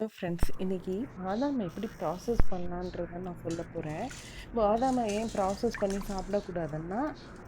Hello friends இன்றைக்கி பாதாமை எப்படி process பண்ணலான்றத நான் சொல்ல போகிறேன் பாதாமை ஏன் ப்ராசஸ் பண்ணி சாப்பிடக்கூடாதுன்னா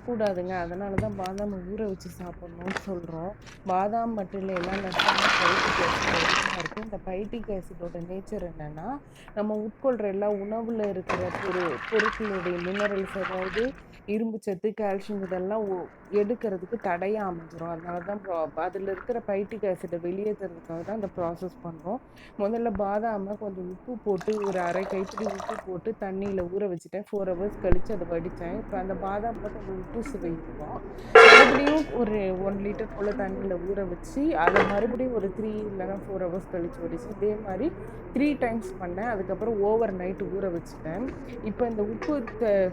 கூடாதுங்க. அதனால தான் பாதாமை ஊற வச்சு சாப்பிட்ணுன்னு சொல்கிறோம் பாதாம் மட்டும் இல்லை எல்லாம் நஷ்டமாக பைட்டிக் ஆசிட் இருக்கும் இருக்குது இந்த பைட்டிக் ஆசிடோட நேச்சர் என்னென்னா நம்ம உட்கொள்கிற எல்லா உணவில் இருக்கிற பொரு பொருட்களுடைய மினரல்ஸ் அதாவது இரும்பு சத்து கால்சியம் இதெல்லாம் ஒ- எடுக்கிறதுக்கு தடையாக அமைஞ்சிரும். அதனால தான் அதில் இருக்கிற பைட்டிக் ஆசிடை வெளியேற்றுறதுக்காக தான் இந்த ப்ராசஸ் பண்ணுறோம் முதல்ல பாதாமை கொஞ்சம் உப்பு போட்டு ஒரு அரை கைப்பிடி உப்பு போட்டு தண்ணியில் ஊற வச்சுட்டேன். ஃபோர் ஹவர்ஸ் கழித்து அதை வடித்தேன் இப்போ அந்த பாதாமில் கொஞ்சம் உப்பு சுவை இருக்கும். மறுபடியும் ஒரு ஒன் லிட்டர் போல் தண்ணியில் ஊற வச்சு அதை மறுபடியும் ஒரு த்ரீ இல்லைனா ஃபோர் ஹவர்ஸ் கழித்து வடித்து இதே மாதிரி த்ரீ டைம்ஸ் பண்ணேன். அதுக்கப்புறம் ஓவர் நைட்டு ஊற வச்சுட்டேன். இப்போ இந்த உப்பு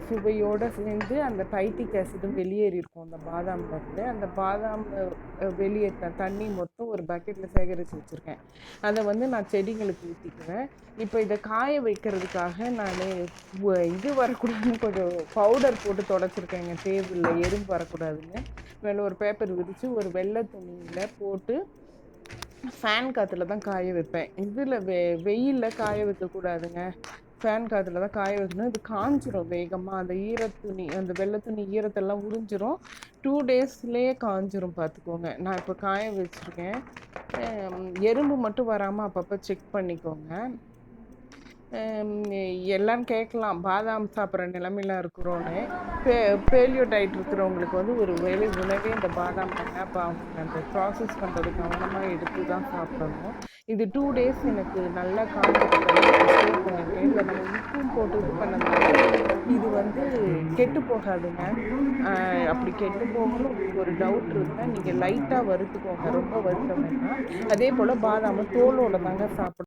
சுவையோடு சேர்ந்து அந்த டைட்டிக் ஆசிடும் வெளியேறி இருக்கும். அந்த பாதாம் வந்து அந்த பாதாம் வெளியேற்ற தண்ணி மொத்தம் ஒரு பக்கெட்டில் சேகரித்து வச்சுருக்கேன். அதை வந்து நான் செடிங்களுக்கு ஊற்றிக்குவேன் இப்போ இதை காய வைக்கிறதுக்காக நான் இது வரக்கூடாதுன்னு கொஞ்சம் பவுடர் போட்டு தொடச்சிருக்கேங்க. டேபிளில் எறும்பு வரக்கூடாதுன்னு. மேலே ஒரு பேப்பர் விரித்து ஒரு வெள்ளை துணியில் போட்டு ஃபேன் காற்றுல தான் காய வைப்பேன். இதில் வெ வெயிலில் காய வைக்கக்கூடாதுங்க. ஃபேன் காற்றுல தான் காய வைக்கணும். இது காஞ்சிரும் வேகமாக அந்த ஈரத்துணி அந்த வெள்ளை துணி ஈரத்தெல்லாம் உறிஞ்சிரும். டூ டேஸ்லேயே காஞ்சிரும் பார்த்துக்கோங்க நான் இப்போ காய வச்சுருக்கேன். எறும்பு மட்டும் வராமல் அப்பப்போ செக் பண்ணிக்கோங்க. எல்லாம் கேட்கலாம். பாதாம் சாப்பிட்ற நிலமையில இருக்கிறோன்னு. பே பேலியோ டயட் இருக்கிறவங்களுக்கு வந்து ஒரு வேலை உணவே இந்த பாதாம் அப்போ அவங்க அந்த ப்ராசஸ் பண்ணுறது கவனமாக எடுத்து தான் சாப்பிடணும். இது டூ டேஸ் எனக்கு நல்லா காஞ்சி ஸ்டோர் பண்ணியிருக்கேன் இதில் நம்ம உப்பும் போட்டு இது பண்ணதுனால வந்து கெட்டு போகாதுங்க. அப்படி கெட்டு போகணும்னு ஒரு டவுட் இருந்தால் நீங்கள் லைட்டாக வறுத்துக்கோங்க. ரொம்ப வறுத்த வேண்டாம். அதே போல் பாதாமை தோலோட தாங்க சாப்பிடணும்.